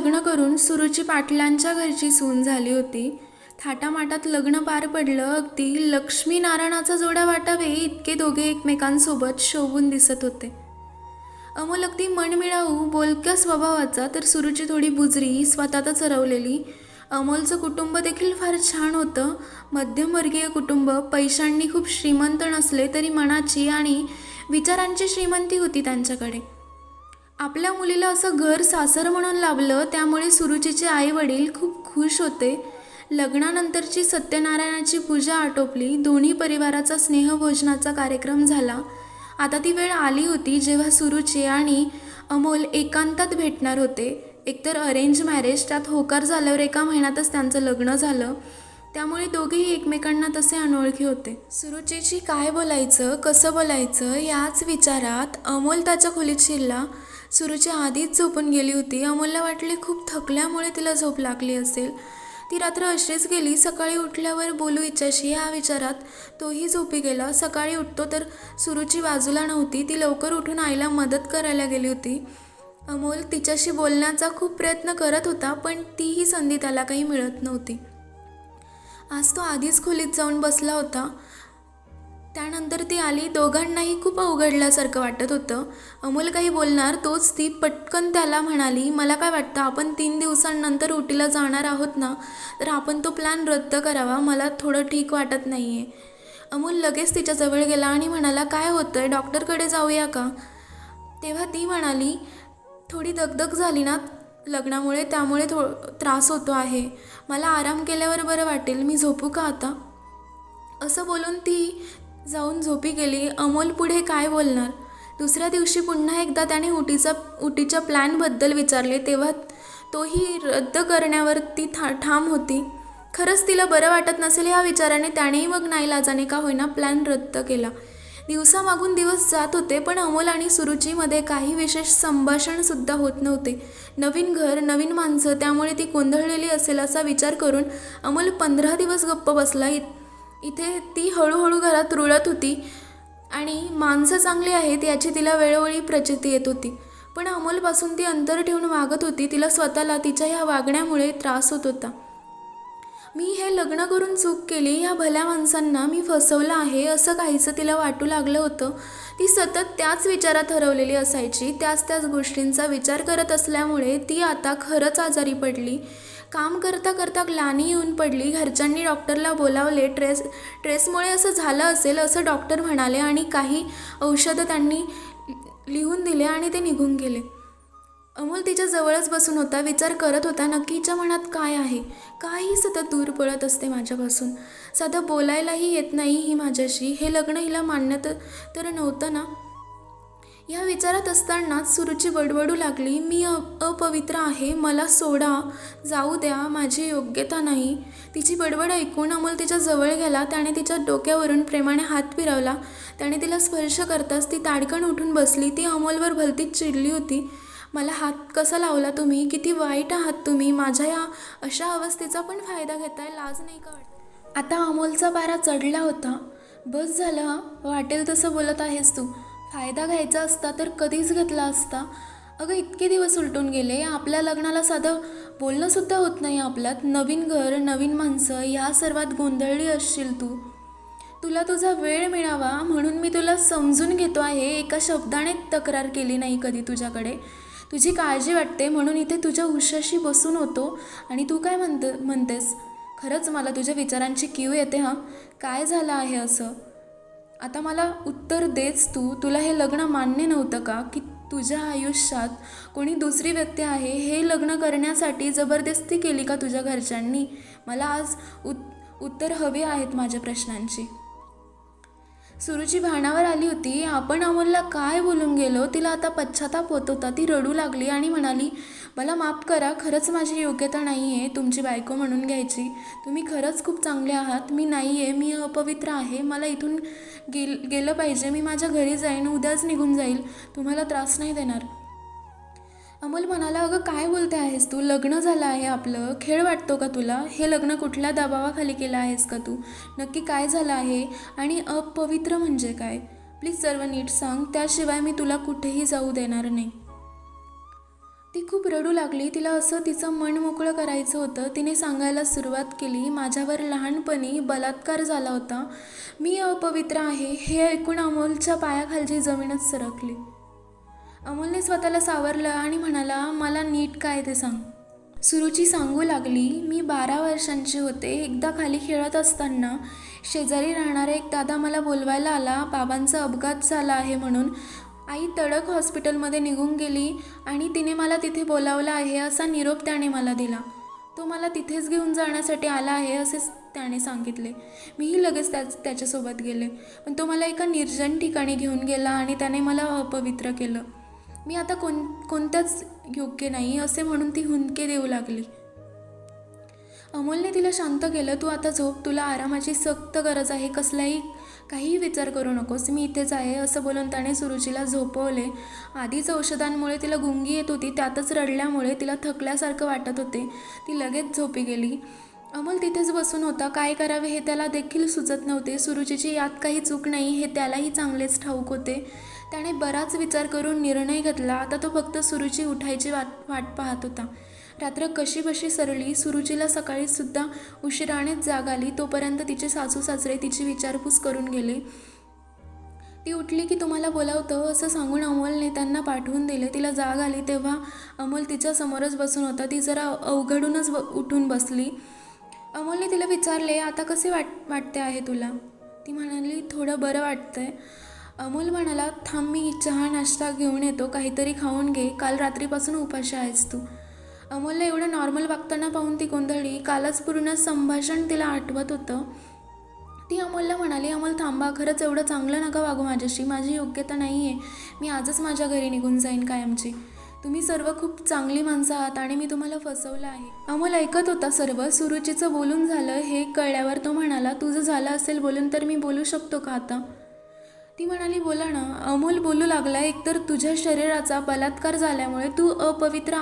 लग्न करून सुरुची पाटलांच्या घरची सून झाली होती. थाटामाटात लग्न पार पडलं अगदी लक्ष्मी नारायणाचा जोडा वाटावे इतके दोघे एकमेकांसोबत शोभून दिसत होते. अमोल अगदी मनमिळाऊ बोलक्या स्वभावाचा तर सुरुची थोडी बुजरी स्वतःतच हरवलेली अमोलचं कुटुंब देखील फार छान होतं. मध्यमवर्गीय कुटुंब पैशांनी खूप श्रीमंत नसले तरी मनाची आणि विचारांची श्रीमंती होती त्यांच्याकडे. आपल्या मुलीला असं घर सासर म्हणून लाभलं त्यामुळे सुरुचीचे आईवडील खूप खुश होते. लग्नानंतरची सत्यनारायणाची पूजा आटोपली दोन्ही परिवाराचा स्नेहभोजनाचा कार्यक्रम झाला. आता ती वेळ आली होती जेव्हा सुरुची आणि अमोल एकांतात भेटणार होते. एकतर अरेंज मॅरेज त्यात होकार झाल्यावर एका महिन्यातच त्यांचं लग्न झालं. त्यामुळे दोघेही एकमेकांना तसे अनोळखी होते. सुरुचीशी काय बोलायचं कसं बोलायचं याच विचारात अमोल त्याच्या खोलीत शिरला. सुरुची आधीच झोपून गेली होती. अमोलला वाटले खूप थकल्यामुळे तिला झोप लागली असेल. ती रात्र अशीच गेली सकाळी उठल्यावर बोलू इच्छाशी ह्या विचारात तोही झोपी गेला. सकाळी उठतो तर सुरुची बाजूला नव्हती. ती लवकर उठून आईला मदत करायला गेली होती. अमोल तिच्याशी बोलण्याचा खूप प्रयत्न करत होता पण तीही संधी त्याला काही मिळत नव्हती. आज तो आधीच खोलीत जाऊन बसला होता. त्यानंतर ती आली. दोघांनाही खूप अवघडल्यासारखं वाटत होतं. अमोल काही बोलणार तोच ती पटकन त्याला म्हणाली मला काय वाटतं आपण तीन दिवसांनंतर उटीला जाणार आहोत ना? तर आपण तो प्लॅन रद्द करावा मला थोडं ठीक वाटत नाही आहे अमोल लगेच तिच्याजवळ गेला आणि म्हणाला काय होतं आहे डॉक्टरकडे जाऊया का? तेव्हा ती म्हणाली थोडी दगदग झाली ना लग्नामुळे त्यामुळे थो त्रास होतो आहे. मला आराम केल्यावर बरं वाटेल मी झोपू का आता? असं बोलून ती जाऊन झोपी गेली. अमोल पुढे काय बोलणार? दुसऱ्या दिवशी पुन्हा एकदा त्याने उटीचा उटीच्या प्लॅनबद्दल विचारले. तेव्हा तोही रद्द करण्यावर ती था ठाम होती. खरंच तिला बरं वाटत नसेल ह्या विचाराने त्यानेही मग नाईलाजाने का होईना प्लॅन रद्द केला. दिवसामागून दिवस जात होते पण अमोल आणि सुरुचीमध्ये काही विशेष संभाषणसुद्धा होत नव्हते. नवीन घर नवीन माणसं त्यामुळे ती गोंधळलेली असेल असा विचार करून अमोल पंधरा दिवस गप्प बसला. इथे ती हळूहळू घरात रुळत होती आणि माणसं चांगली आहेत याची तिला वेळोवेळी प्रचिती येत होती. पण अमोलपासून ती अंतर ठेवून वागत होती. तिला स्वतःला तिच्या ह्या वागण्यामुळे त्रास होत होता. मी हे लग्न करून चूक केली. ह्या भल्या माणसांना मी फसवलं आहे असं काहीचं तिला वाटू लागलं होतं. ती सतत त्याच विचारात हरवलेली असायची. त्याच त्याच गोष्टींचा विचार करत असल्यामुळे ती आता खरंच आजारी पडली. काम करता करता ग्लानी येऊन पडली. घरच्यांनी डॉक्टरला बोलावले. ट्रेस ट्रेसमुळे असं झालं असेल असं डॉक्टर म्हणाले आणि काही औषधं त्यांनी लिहून दिले आणि ते निघून गेले. अमोल तिच्या जवळच बसून होता विचार करत होता नक्कीच्या मनात काय आहे? काही सतत दूर पळत असते माझ्यापासून. साधं बोलायलाही येत नाही ही माझ्याशी. हे लग्न हिला मान्य तर नव्हतं ना? या विचारात असतानाच सुरुची बडबडू लागली. मी अपवित्र आहे. मला सोडा. जाऊ द्या. माझी योग्यता नाही. तिची बडबड ऐकून अमोल तिच्या जवळ गेला. त्याने तिच्या डोक्यावरून प्रेमाने हात फिरवला. त्याने तिला स्पर्श करताच ती ताडकन उठून बसली. ती अमोलवर भलतीच चिडली होती. मला हात कसा लावला तुम्ही? किती वाईट आहात तुम्ही? माझ्या या अशा अवस्थेचा पण फायदा घेताय लाज नाही का वाटत? आता अमोलचा पारा चढला होता. बस झालं वाटेल तसं बोलत आहेस तू. फायदा घ्यायचा असता तर कधीच घेतला असता. अगं इतके दिवस उलटून गेले. आपल्या लग्नाला साधं बोलणंसुद्धा होत नाही आपल्यात. नवीन घर नवीन माणसं ह्या सर्वात गोंधळली असशील तू. तुला तुझा वेळ मिळावा म्हणून मी तुला समजून घेतो आहे. एका शब्दाने तक्रार केली नाही कधी तुझ्याकडे. तुझी काळजी वाटते म्हणून इथे तुझ्या उशाशी बसून होतो. आणि तू काय म्हणत म्हणतेस? खरंच मला तुझ्या विचारांची कीव येते हां? काय झालं आहे असं? आता मला उत्तर देच तू. तुला हे लग्न मान्य नव्हतं का? की तुझ्या आयुष्यात कोणी दुसरी व्यक्ती आहे? हे लग्न करण्यासाठी जबरदस्ती केली का तुझ्या घरच्यांनी? मला आज उत उत्तर हवी आहेत माझ्या प्रश्नांची. सुरुची भानावर आली होती. आपण अमोलला काय बोलून गेलो? तिला आता पश्चाताप होत होता. ती रडू लागली आणि म्हणाली मला माफ करा खरंच माझी योग्यता नाही आहे तुमची बायको म्हणून घ्यायची. तुम्ही खरंच खूप चांगले आहात. मी नाही आहे मी अपवित्र आहे. मला इथून गेल गेलं पाहिजे. मी माझ्या घरी जाईन. उद्याच निघून जाईल. तुम्हाला त्रास नाही देणार. अमोल म्हणाला अगं काय बोलते आहेस तू? लग्न झालं आहे आपलं. खेळ वाटतो का तुला? हे लग्न कुठल्या दबावाखाली केलं आहेस का तू? नक्की काय झालं आहे? आणि अपवित्र म्हणजे काय? प्लीज सर्व नीट सांग. त्याशिवाय मी तुला कुठेही जाऊ देणार नाही. ती खूप रडू लागली. तिला असं तिचं मन मोकळं करायचं होतं. तिने सांगायला सुरुवात केली माझ्यावर लहानपणी बलात्कार झाला होता. मी अपवित्र आहे. हे ऐकून अमोलच्या पायाखालची जमीनच सरकली. अमोलने स्वतःला सावरलं आणि म्हणाला मला नीट काय ते सांग. सुरुची सांगू लागली मी बारा वर्षांची होते. एकदा खाली खेळत असताना शेजारी राहणारा एक दादा मला बोलवायला आला बाबांचा अपघात झाला आहे म्हणून. आई तडक हॉस्पिटलमध्ये निघून गेली आणि तिने मला तिथे बोलावलं आहे असा निरोप त्याने मला दिला. तो मला तिथेच घेऊन जाण्यासाठी आला आहे असे त्याने सांगितले. मीही लगेच त्याच त्याच्यासोबत गेले. पण तो मला एका निर्जन ठिकाणी घेऊन गेला आणि त्याने मला अपवित्र केलं. मी आता कोण कोणत्याच योग्य नाही असे म्हणून ती हुंदके देऊ लागली. अमोलने तिला शांत केलं तू आता झोप तुला आरामाची सक्त गरज आहे कसलाही काहीही विचार करू नकोस मी इथेच आहे असं बोलून त्याने सुरुचीला झोपवले. आधीच औषधांमुळे तिला गुंगी येत होती त्यातच रडल्यामुळे तिला थकल्यासारखं वाटत होते. ती लगेच झोपी गेली. अमोल तिथेच बसून होता काय करावे हे त्याला देखील सुचत नव्हते. सुरुचीची यात काही चूक नाही हे त्यालाही चांगलेच ठाऊक होते. त्याने बराच विचार करून निर्णय घेतला. आता तो फक्त सुरुची उठायची वाट वाट पाहत होता. रात्र कशी बशी सरली सुरुचीला सकाळी सुद्धा उशिरानेच जाग आली. तोपर्यंत तिचे सासू सासरे तिची विचारपूस करून गेले. ती उठली की तुम्हाला बोलावतं असं सांगून अमोलने त्यांना पाठवून दिले. तिला जाग आली तेव्हा अमोल तिच्या समोरच बसून होता. ती जरा अवघडूनच ब उठून बसली. अमोलने तिला विचारले आता कसे वाट वाटते आहे तुला? ती म्हणाली थोडं बरं वाटतंय. अमोल म्हणाला थांब मी चहा नाश्ता घेऊन येतो काहीतरी खाऊन घे. काल रात्रीपासून उपाशी आहेस तू. अमोलला एवढं नॉर्मल वागताना पाहून ती गोंधळली. कालच पूर्ण संभाषण तिला आठवत होतं. ती अमोलला म्हणाली अमोल थांबा. खरंच एवढं चांगलं नका वागू माझ्याशी. माझी योग्यता नाही आहे मी आजच माझ्या घरी निघून जाईन कायमची. तुम्ही सर्व खूप चांगली माणसं आहात आणि मी तुम्हाला फसवलं आहे. अमोल ऐकत होता सर्व. सुरुचीचं बोलून झालं हे कळल्यावर तो म्हणाला तुझं झालं असेल बोलून तर मी बोलू शकतो का आता? ती म्हणाली बोला ना अमोल बोलू लागला एकतर तुझ्या शरीराचा बलात्कार झाल्यामुळे तू अपवित्र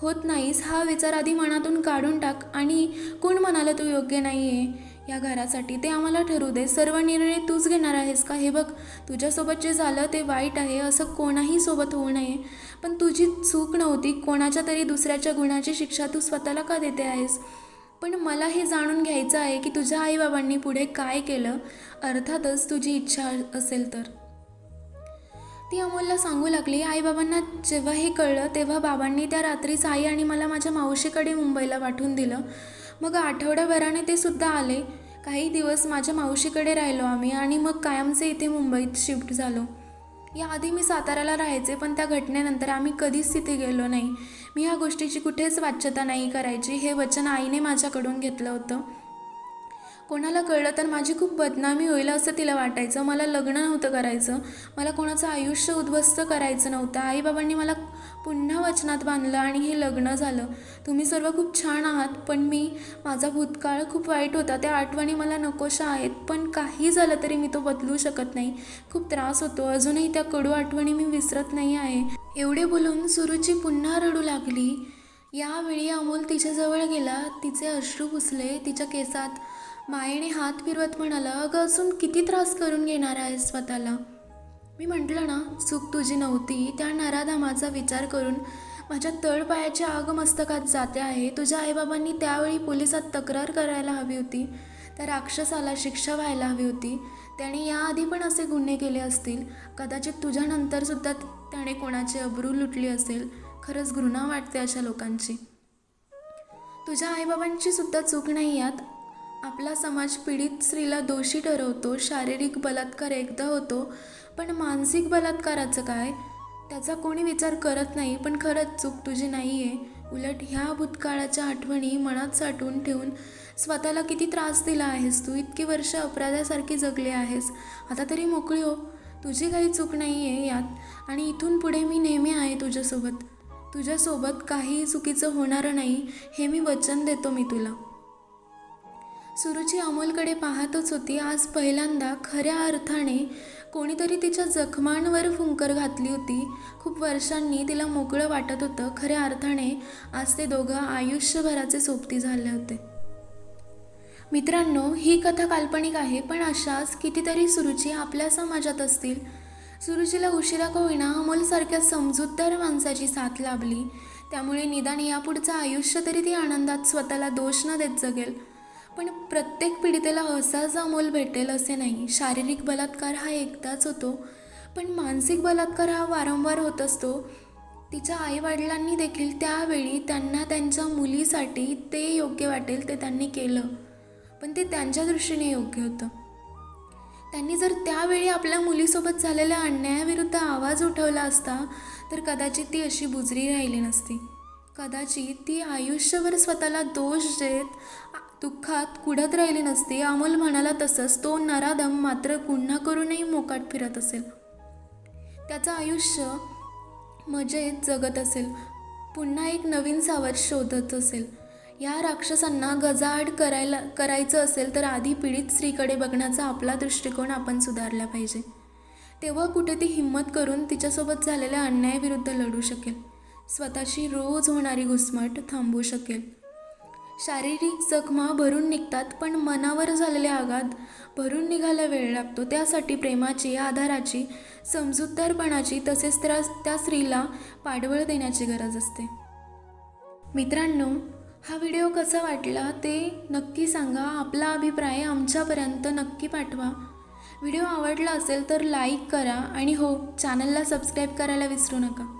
होत नाहीस हा विचार आधी मनातून काढून टाक आणि कोण म्हणाला तू योग्य नाही आहे या घरासाठी ते आम्हाला ठरू दे. सर्व निर्णय तूच घेणार आहेस का? हे बघ तुझ्यासोबत जे झालं ते वाईट आहे असं कोणाही सोबत होऊ नये. पण तुझी चूक नव्हती. कोणाच्या तरी दुसऱ्याच्या गुणाची शिक्षा तू स्वतःला का देते आहेस? पण मला हे जाणून घ्यायचं आहे की तुझ्या आईबाबांनी पुढे काय केलं? अर्थातच तुझी इच्छा असेल तर. ती अमोलला सांगू लागली आईबाबांना जेव्हा हे कळलं तेव्हा बाबांनी त्या रात्रीच आई आणि मला माझ्या मावशीकडे मुंबईला पाठवून दिलं. मग आठवड्याभराने ते सुद्धा आले. काही दिवस माझ्या मावशीकडे राहिलो आम्ही आणि मग कायमचे इथे मुंबईत शिफ्ट झालो. याआधी मी साताऱ्याला राहायचे पण त्या घटनेनंतर आम्ही कधीच तिथे गेलो नाही. मी ह्या गोष्टीची कुठेच वाच्यता नाही करायची. हे वचन आईने माझ्याकडून घेतलं होतं. कोणाला कळलं तर माझी खूप बदनामी होईल असं तिला वाटायचं. मला लग्न नव्हतं करायचं. मला कोणाचं आयुष्य उद्ध्वस्त करायचं नव्हतं. आईबाबांनी मला पुन्हा वचनात बांधलं आणि हे लग्न झालं. तुम्ही सर्व खूप छान आहात पण मी माझा भूतकाळ खूप वाईट होता. त्या आठवणी मला नकोशा आहेत पण काही झालं तरी मी तो बदलू शकत नाही. खूप त्रास होतो. अजूनही त्या कडू आठवणी मी विसरत नाही आहे. एवढे बोलून सुरुची पुन्हा रडू लागली. यावेळी अमोल तिच्याजवळ गेला. तिचे अश्रू पुसले. तिच्या केसात मायेने हात फिरवत म्हणाला अगं अजून किती त्रास करून घेणार आहेस स्वतःला? मी म्हटलं ना चूक तुझी नव्हती. त्या नराधामाचा विचार करून माझ्या तळपायाच्या आग मस्तकात जाते आहे. तुझ्या आईबाबांनी त्यावेळी पोलिसात तक्रार करायला हवी होती. त्या राक्षसाला शिक्षा व्हायला हवी होती. त्याने याआधी पण असे गुन्हे केले असतील. कदाचित तुझ्यानंतरसुद्धा त्याने कोणाची अब्रू लुटली असेल. खरंच घृणा वाटते अशा लोकांची. तुझ्या आईबाबांची सुद्धा चूक नाही यात. आपला समाज पीडित स्त्रीला दोषी ठरवतो. शारीरिक बलात्कार एकदा होतो. पण मानसिक बलात्काराचं काय? त्याचा कोणी विचार करत नाही पण खरंच चूक तुझी नाही आहे उलट ह्या भूतकाळाच्या आठवणी मनात साठवून ठेवून स्वतःला किती त्रास दिला आहेस तू? इतकी वर्ष अपराधासारखी जगले आहेस. आता तरी मोकळी हो. तुझी काही चूक नाही आहे यात. आणि इथून पुढे मी नेहमी आहे तुझ्यासोबत. तुझ्यासोबत काही चुकीचं होणारं नाही हे मी वचन देतो मी तुला. सुरुची अमोलकडे पाहतच होती. आज पहिल्यांदा खऱ्या अर्थाने कोणीतरी तिच्या जखमांवर फुंकर घातली होती. खूप वर्षांनी तिला मोकळं वाटत होतं. खऱ्या अर्थाने आज ते दोघं आयुष्यभराचे सोबती झाले होते. मित्रांनो ही कथा काल्पनिक आहे पण अशाच कितीतरी सुरुची आपल्या समाजात असतील. सुरुचीला उशिरा का अमोलसारख्या समजूतदार माणसाची साथ लाभली. त्यामुळे निदान यापुढचं आयुष्य तरी ती आनंदात स्वतःला दोष न देत जगेल. पण प्रत्येक पीडितेला असाच अमोल भेटेल असे नाही. शारीरिक बलात्कार हा एकदाच होतो. पण मानसिक बलात्कार हा वारंवार होत असतो. तिच्या आईवडिलांनी देखील त्यावेळी त्यांना त्यांच्या मुलीसाठी ते योग्य वाटेल ते त्यांनी केलं. पण ते त्यांच्या दृष्टीने योग्य होतं. त्यांनी जर त्यावेळी आपल्या मुलीसोबत झालेल्या अन्यायाविरुद्ध आवाज उठवला असता तर कदाचित ती अशी बुजरी राहिली नसती. कदाचित ती आयुष्यभर स्वतःला दोष देत दुःखात कुढत राहिली नसती. अमोल म्हणाला तसंच तो नराधम मात्र गुन्हा करूनही मोकाट फिरत असेल. त्याचं आयुष्य मजेत जगत असेल. पुन्हा एक नवीन सावध शोधत असेल. या राक्षसांना गजाआड करायला करायचं असेल तर आधी पीडित स्त्रीकडे बघण्याचा आपला दृष्टिकोन आपण सुधारला पाहिजे. तेव्हा कुठे ती हिंमत करून तिच्यासोबत झालेल्या अन्यायाविरुद्ध लढू शकेल. स्वतःची रोज होणारी घुसमट थांबवू शकेल. शारीरिक जखमा भरून निघतात पण मनावर झालेले आघात भरून निघायला वेळ लागतो. त्यासाठी प्रेमाची आधाराची समजूतदारपणाची तसेच त्या त्या स्त्रीला पाठबळ देण्याची गरज असते. मित्रांनो हा व्हिडिओ कसा वाटला ते नक्की सांगा. आपला अभिप्राय आमच्यापर्यंत नक्की पाठवा. व्हिडिओ आवडला असेल तर लाईक करा आणि हो चॅनलला सबस्क्राईब करायला विसरू नका.